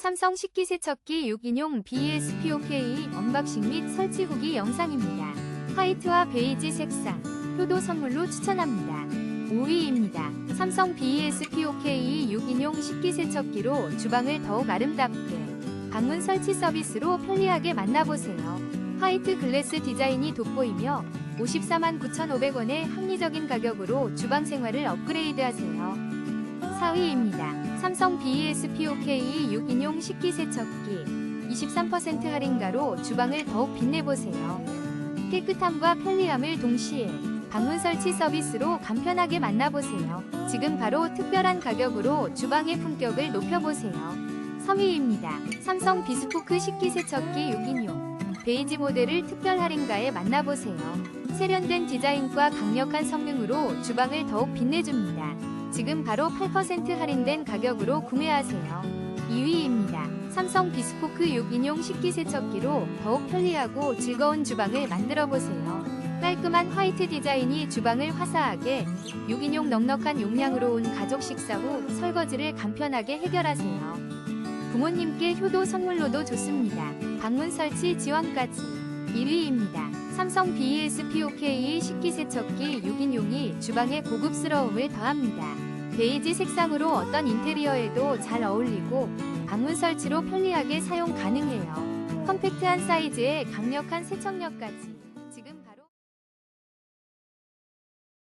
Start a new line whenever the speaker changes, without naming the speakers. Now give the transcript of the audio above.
삼성 식기세척기 6인용 BSPOK 언박싱 및 설치 후기 영상입니다. 화이트와 베이지 색상, 효도 선물로 추천합니다. 5위입니다. 삼성 BSPOK 6인용 식기세척기로 주방을 더욱 아름답게 방문 설치 서비스로 편리하게 만나보세요. 화이트 글래스 디자인이 돋보이며 54만 9,500원의 합리적인 가격으로 주방 생활을 업그레이드하세요. 4위입니다. 삼성 BSPOK 6인용 식기세척기 23% 할인가로 주방을 더욱 빛내보세요. 깨끗함과 편리함을 동시에 방문 설치 서비스로 간편하게 만나보세요. 지금 바로 특별한 가격으로 주방의 품격을 높여보세요. 3위입니다. 삼성 비스포크 식기세척기 6인용 베이지 모델을 특별 할인가에 만나보세요. 세련된 디자인과 강력한 성능으로 주방을 더욱 빛내줍니다. 지금 바로 8% 할인된 가격으로 구매하세요. 2위입니다. 삼성 비스포크 6 인용 식기 세척기로 더욱 편리하고 즐거운 주방을 만들어 보세요. 깔끔한 화이트 디자인이 주방을 화사하게 6인용 넉넉한 용량으로 온 가족 식사 후 설거지를 간편하게 해결하세요. 부모님께 효도 선물로도 좋습니다. 방문 설치 지원까지 1위입니다. 삼성 BSPOK 식기세척기 6인용이 주방의 고급스러움을 더합니다. 베이지 색상으로 어떤 인테리어에도 잘 어울리고 방문 설치로 편리하게 사용 가능해요. 컴팩트한 사이즈에 강력한 세척력까지